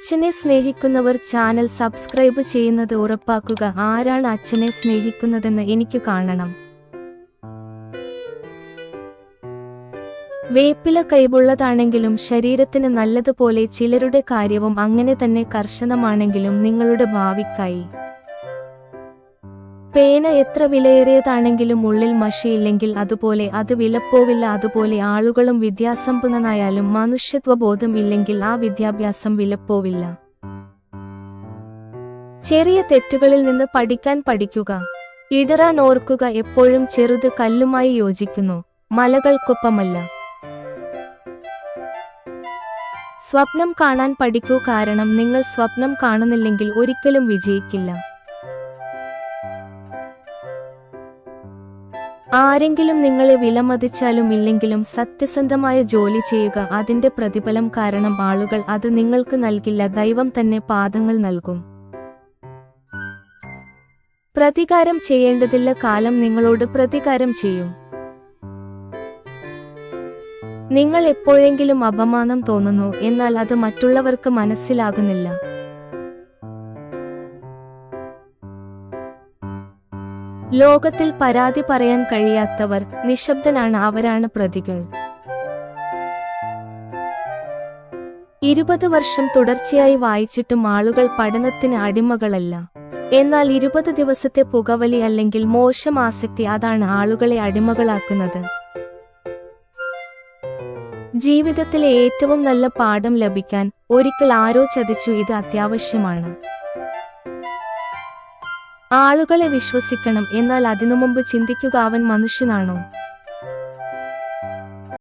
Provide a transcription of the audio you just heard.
അച്ഛനെ സ്നേഹിക്കുന്നവർ channel subscribe ചെയ്യുന്നത് ഉറപ്പാക്കുക. ആരാണ് അച്ഛനെ സ്നേഹിക്കുന്നതെന്ന് എനിക്ക് കാണണം. വേപ്പില കൈവുള്ളതാണെങ്കിലും ശരീരത്തിന് നല്ലതുപോലെ ചിലരുടെ കാര്യവും അങ്ങനെ തന്നെ കർശനമാണെങ്കിലും നിങ്ങളുടെ ഭാവിക്കായി. പേന എത്ര വിലയേറിയതാണെങ്കിലും ഉള്ളിൽ മഷിയില്ലെങ്കിൽ അതുപോലെ അത് വിലപ്പോവില്ല അതുപോലെ ആളുകളും വിദ്യാസമ്പന്നനായാലും മനുഷ്യത്വബോധം ഇല്ലെങ്കിൽ ആ വിദ്യാഭ്യാസം വിലപ്പോവില്ല. ചെറിയ തെറ്റുകളിൽ നിന്ന് പഠിക്കാൻ പഠിക്കുക. ഇടറാൻ ഓർക്കുക എപ്പോഴും ചെറുത് കല്ലുമായി യോജിക്കുന്നു. മലകൾക്കൊപ്പമല്ല. സ്വപ്നം കാണാൻ പഠിക്കൂ കാരണം നിങ്ങൾ സ്വപ്നം കാണുന്നില്ലെങ്കിൽ ഒരിക്കലും വിജയിക്കില്ല. ആരെങ്കിലും നിങ്ങളെ വിലമതിച്ചാലും ഇല്ലെങ്കിലും സത്യസന്ധമായ ജോലി ചെയ്യുക അതിന്റെ പ്രതിഫലം കാരണം ആളുകൾ അത് നിങ്ങൾക്ക് നൽകില്ല ദൈവം തന്നെ പാദങ്ങൾ നൽകും. പ്രതികാരം ചെയ്യേണ്ടതില്ല കാലം നിങ്ങളോട് പ്രതികാരം ചെയ്യും. നിങ്ങൾ എപ്പോഴെങ്കിലും അപമാനം തോന്നുന്നു എന്നാൽ അത് മറ്റുള്ളവർക്ക് മനസ്സിലാകുന്നില്ല. ലോകത്തിൽ പരാതി പറയാൻ കഴിയാത്തവർ നിശബ്ദനാണ് അവരാണ് പ്രതികൾ. ഇരുപത് വർഷം തുടർച്ചയായി വായിച്ചിട്ടും ആളുകൾ പഠനത്തിന് അടിമകളല്ല. എന്നാൽ ഇരുപത് ദിവസത്തെ പുകവലി അല്ലെങ്കിൽ മോശം ആസക്തി അതാണ് ആളുകളെ അടിമകളാക്കുന്നത്. ജീവിതത്തിലെ ഏറ്റവും നല്ല പാഠം ലഭിക്കാൻ ഒരിക്കൽ ആരോ ചതിച്ചു ഇത് അത്യാവശ്യമാണ്. ആളുകളെ വിശ്വസിക്കണം എന്നാൽ അതിനു മുമ്പ് ചിന്തിക്കുക അവൻ മനുഷ്യനാണോ?